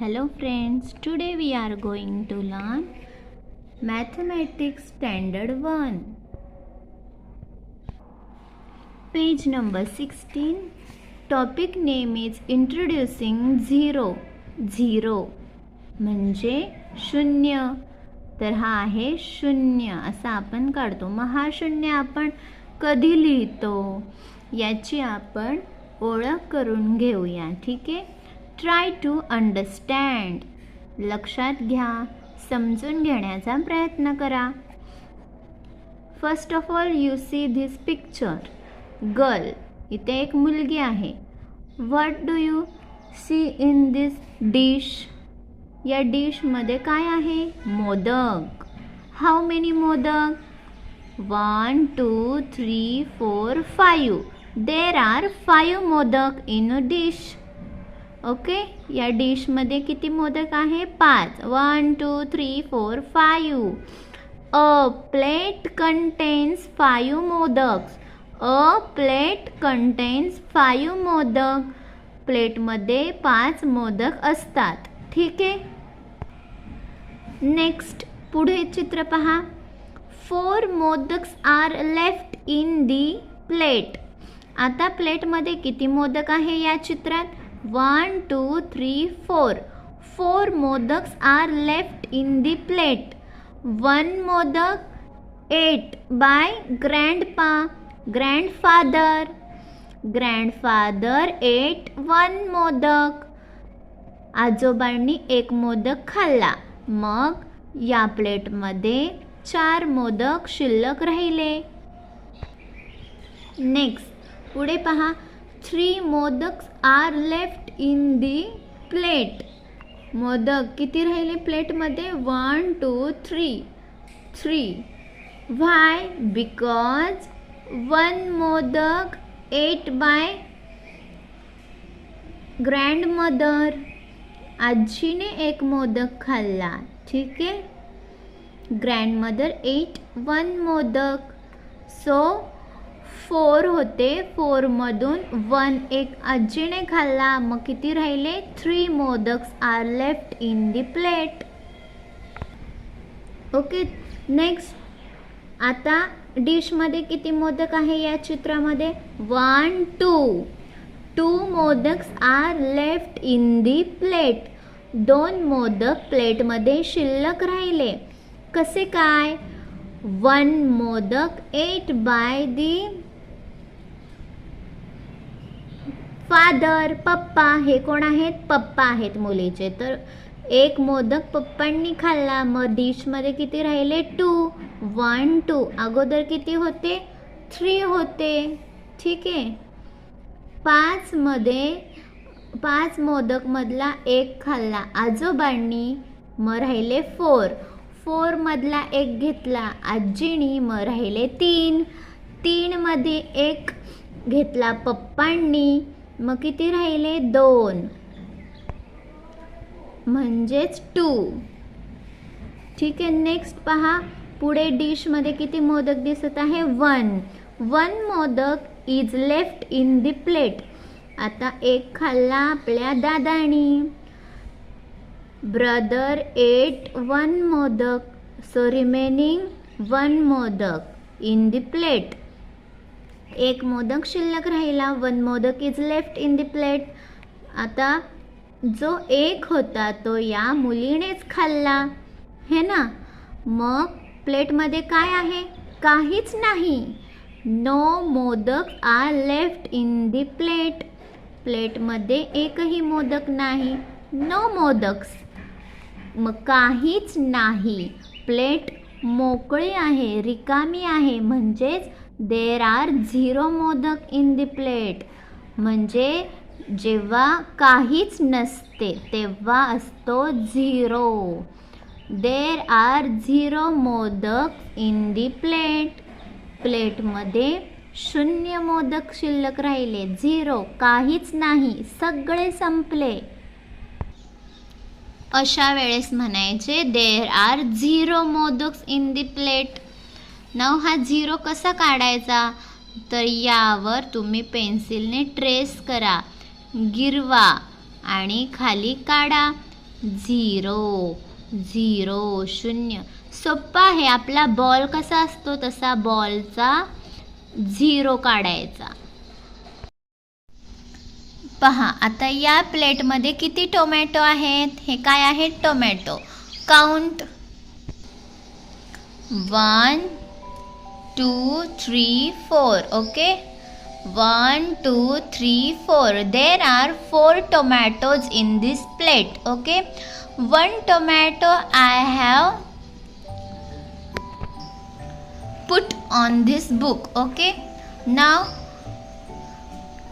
Hello friends today we are going to learn mathematics standard one page number sixteen topic name is introducing zero zero म्हणजे शून्य. तर हा आहे शून्य. असं आपण काढतो. मग हा शून्य आपण कधी लिहितो? याची आपण ओळख करून घेऊया. ठीक आहे? ट्राय टू अंडरस्टँड लक्षात घ्या समजून घेण्याचा प्रयत्न करा. First of all you see this picture girl इथे एक मुलगी आहे. What do you see in this dish या डिशमध्ये काय आहे? Modak. How many modak? One two three four five there are five modak in a dish okay? या डिशमध्ये किती मोदक आहे? पाच. One two three four five a plate contains five modaks a plate contains five modak प्लेटमध्ये पाच मोदक असतात. ठीक आहे? नेक्स्ट पुढे चित्र पहा. Four modaks are left in the plate आता प्लेटमध्ये किती मोदक आहे या चित्रात? One two three four four modaks are left in the plate one modak ate by grandpa grandfather grandfather ate one modak आजोबांनी एक मोदक खाल्ला. मग या प्लेटमध्ये चार मोदक शिल्लक राहिले. नेक्स्ट पुढे पहा. Three modaks are left in the plate modak किती राहिले प्लेटमध्ये one two three three why because one modak ate by grandmother आजीने एक मोदक खाल्ला. ठीक आहे? Grandmother ate one modak. So four होते. फोरमधून वन एक आजीने खाल्ला. मग किती राहिले? Three modaks are left in the plate. Okay next. आता डिशमध्ये किती मोदक आहे या चित्रामध्ये? One two. Two modaks are left in the plate. दोन मोदक प्लेटमध्ये शिल्लक राहिले. कसे काय? One modak ate by the father पप्पा हे कोण आहेत? पप्पा आहेत मुलीचे. तर एक मोदक पप्पांनी खाल्ला. मग डिशमध्ये किती राहिले? टू वन टू अगोदर किती होते? थ्री होते. ठीक आहे. पाचमध्ये पाच मोदकमधला एक खाल्ला. आजोबांनी मग राहिले फोर फोरमधला एक घेतला. आजीनी मग राहिले तीन. तीनमध्ये एक घेतला पप्पांनी. मग किती राहिले? दोन. म्हणजेच टू. ठीक आहे नेक्स्ट पहा. पुढे डिशमध्ये किती मोदक दिसत आहे? One one modak is left in the plate आता एक खाल्ला आपल्या दादानी. Brother ate one modak. So remaining one modak in the plate एक मोदक शिल्लक राहिला one modak is left in the plate आता जो एक होता तो या मुलीनेच खाल्ला. हे ना? मग प्लेटमध्ये काय आहे? काहीच नाही. No modak are left in the plate प्लेटमध्ये एकही मोदक नाही. नो मोदक्स. मग काहीच नाही. प्लेट मोकळी आहे रिकामी आहे. म्हणजेच there are zero modak in the plate म्हणजे जेव्हा काहीच नसते तेव्हा असतो zero there are zero modak in the plate प्लेटमध्ये शून्य मोदक शिल्लक राहिले झिरो काहीच नाही सगळे संपले. अशा वेळेस म्हणायचे there are zero modaks in the plate नऊ हा झिरो कसा काढायचा? तर यावर तुम्ही पेन्सिलने ट्रेस करा. गिरवा आणि खाली काढा. झिरो झिरो शून्य. सोप्पा आहे. आपला बॉल कसा असतो तसा बॉलचा झिरो काढायचा. पहा आता या प्लेटमध्ये किती टोमॅटो आहेत? हे काय आहेत tomato. Count. One two three four okay one two three four there are four tomatoes in this plate okay one tomato I have put on this book okay now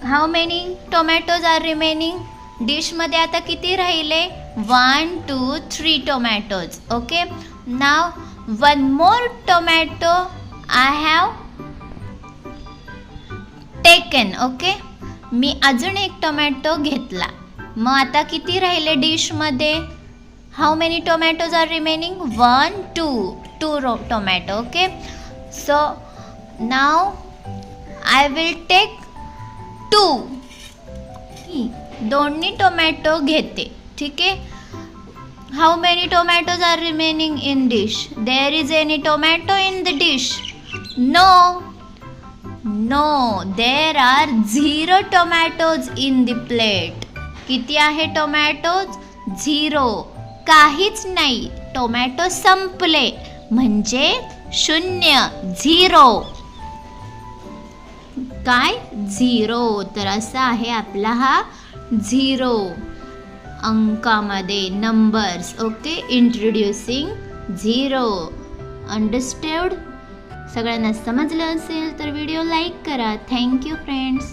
how many tomatoes are remaining डिशमध्ये आता किती राहिले? One two three tomatoes okay now one more tomato I have taken okay मी अजून एक tomato घेतला. मग आता किती राहिले डिशमध्ये? How many tomatoes are remaining one two two row tomato okay so now I will take two दोन्ही tomato घेते ठीक? आहे how many tomatoes are remaining in dish there is any tomato in the dish no no there are zero tomatoes in the plate किती आहे tomatoes zero काहीच नाही. Tomato संपले. म्हणजे शून्य. झिरो काय? झिरो तर असा आहे आपला हा zero अंकामध्ये numbers okay introducing zero understand सगळ्यांना समजलं असेल तर व्हिडिओ लाईक करा. Thank you friends.